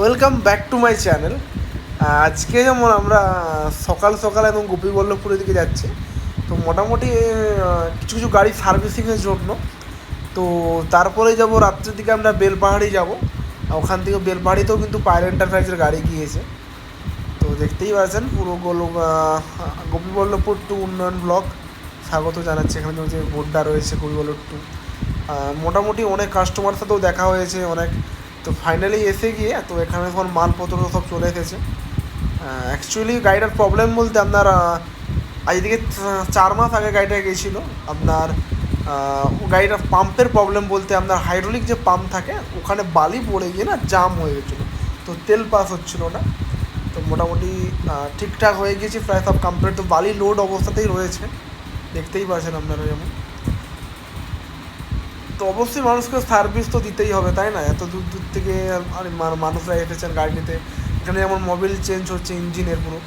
Welcome back to my channel আজকে যেমন আমরা সকাল সকাল এবং গোপীবল্লভপুরের দিকে যাচ্ছি, তো মোটামুটি কিছু কিছু গাড়ি সার্ভিসিংয়ের জন্য। তো তারপরে যাব রাত্রের দিকে আমরা বেলপাহাড়ি যাব। ওখান থেকে বেলপাহাড়িতেও কিন্তু পায়েল এন্টারপ্রাইজের গাড়ি গিয়েছে। তো দেখতেই পাচ্ছেন পুরো গোল গোপীবল্লভপুর টু উন্নয়ন ব্লক। স্বাগত জানাচ্ছি এখানে যে বোর্ডটা রয়েছে গোপীবল্লভ টু। মোটামুটি অনেক কাস্টমার সাথেও দেখা হয়েছে, অনেক তো ফাইনালি এসে গিয়ে তো এখানে তোমার মালপত্র সব চলে এসেছে। অ্যাকচুয়ালি গাড়িটার প্রবলেম বলতে আপনার আজ থেকে চার মাস আগে গাড়িটা গেছিল। আপনার গাড়িটার পাম্পের প্রবলেম বলতে আপনার হাইড্রোলিক যে পাম্প থাকে, ওখানে বালি পড়ে গিয়ে না জাম হয়ে গেছিল। তো তেল পাস হচ্ছিল না। তো মোটামুটি ঠিকঠাক হয়ে গেছে প্রায় সব কমপ্লিট তো বালি লোড অবস্থাতেই রয়েছে। দেখতেই পাচ্ছেন আপনারা যেমন। তো অবশ্যই মানুষকে সার্ভিস তো দিতেই হবে, তাই না? এত দূর দূর থেকে মানুষরা এসেছেন গাড়িতে। এখানে যেমন মোবিল চেঞ্জ হচ্ছে ইঞ্জিনের পুরো।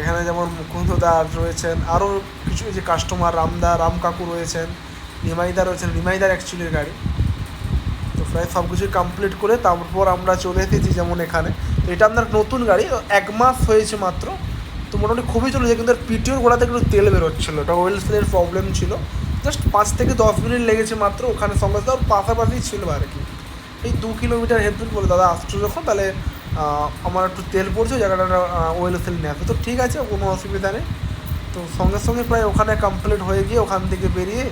এখানে যেমন মুকুন্দ দাস রয়েছেন আরও কিছু যে কাস্টমার রামদা, রাম কাকু রয়েছেন, নিমাইদা রয়েছেন, নিমাইদার অ্যাকচুয়ালির গাড়ি। তো প্রায় সব কিছু কমপ্লিট করে তারপর আমরা চলে এসেছি যেমন এখানে। তো এটা আপনার নতুন গাড়ি এক মাস হয়েছে মাত্র। তো মোটামুটি খুবই চলেছে, কিন্তু পিটিওর গোড়াতে একটু তেল বেরোচ্ছিলো। ওটা ওয়েল সেলের প্রবলেম ছিল। জাস্ট পাঁচ থেকে দশ মিনিট লেগেছে মাত্র, ওখানে সঙ্গে ওর পাশাপাশি ছিল আর কি। এই দু কিলোমিটার হেঁটে বলে, দাদা, আসছো যখন, তাহলে আমার একটু তেল পড়ছে জায়গাটা ওয়েল সেল আসবে তো ঠিক আছে, কোনো অসুবিধা নেই। তো সঙ্গে সঙ্গে প্রায় ওখানে কমপ্লিট হয়ে গিয়ে ওখান থেকে বেরিয়ে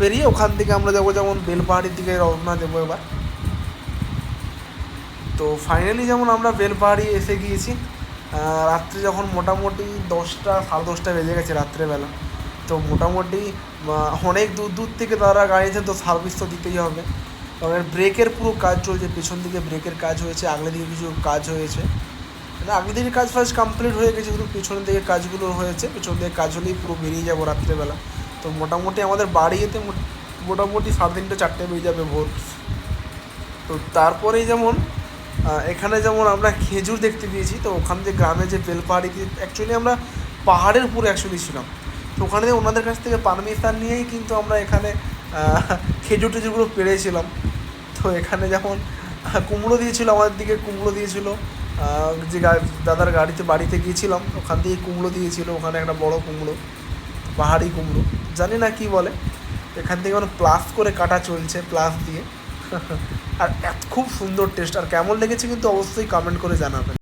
বেরিয়ে ওখান থেকে আমরা যাব যেমন বেলপাহাড়ির দিকে রওনা দেবো এবার। তো ফাইনালি যেমন আমরা বেলপাহাড়ি এসে গিয়েছি রাত্রে যখন মোটামুটি দশটা, সাড়ে দশটা বেজে গেছে রাত্রেবেলা। তো মোটামুটি অনেক দূর দূর থেকে তারা গাড়িতে তো সার্ভিস তো দিতেই হবে। কারণ ব্রেকের পুরো কাজ চলছে, পেছন দিকে ব্রেকের কাজ হয়েছে আগলে দিকে কিছু কাজ হয়েছে। মানে আগলে দিকে কাজ ফাজ কমপ্লিট হয়ে গেছে, কিন্তু পেছনের দিকে কাজগুলো হয়েছে, পেছন দিকে কাজ হলেই পুরো বেরিয়ে যাব রাত্রেবেলা। তো মোটামুটি আমাদের বাড়ি যেতে মোট- মোটামুটি সাড়ে তিনটে, চারটে বেজে যাবে ভোর। তো তারপরেই যেমন এখানে যেমন আমরা খেজুর দেখতে পেয়েছি, তো ওখান থেকে গ্রামে যে বেলপাহাড়ি অ্যাকচুয়ালি আমরা পাহাড়ের উপরে অ্যাকচুয়ালি ছিলাম। তো ওখানে ওনাদের কাছ থেকে পারমিশন নিয়েই কিন্তু আমরা এখানে খেজুর টেজুরগুলো পেরেছিলাম তো এখানে আহ, কুমড়ো দিয়েছিল আমাদের দিকে কুমড়ো দিয়েছিল। যে দাদার গাড়িতে বাড়িতে গিয়েছিলাম ওখান থেকে কুমড়ো দিয়েছিল। ওখানে একটা বড় কুমড়ো পাহাড়ি কুমড়ো জানি না কি বলে। এখান থেকে মানে প্লাস করে কাটা চলছে প্লাস দিয়ে। আর খুব সুন্দর টেস্ট আর কেমন লেগেছে কিন্তু অবশ্যই কমেন্ট করে জানাবেন।